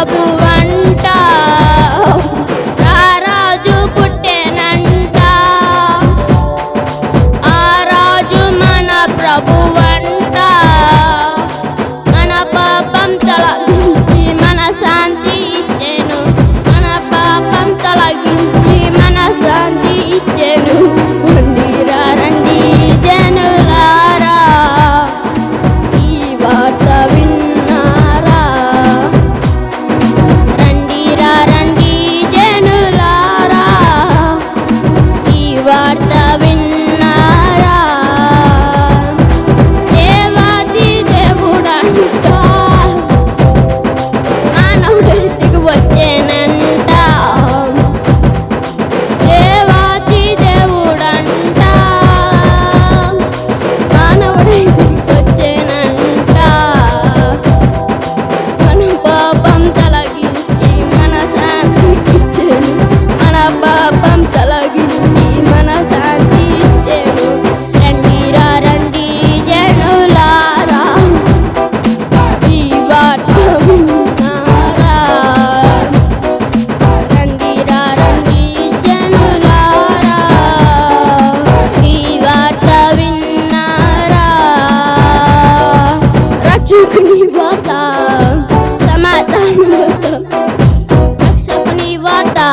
বাবু कोणी वाता समाधान होतं. लक्ष कोणी वाता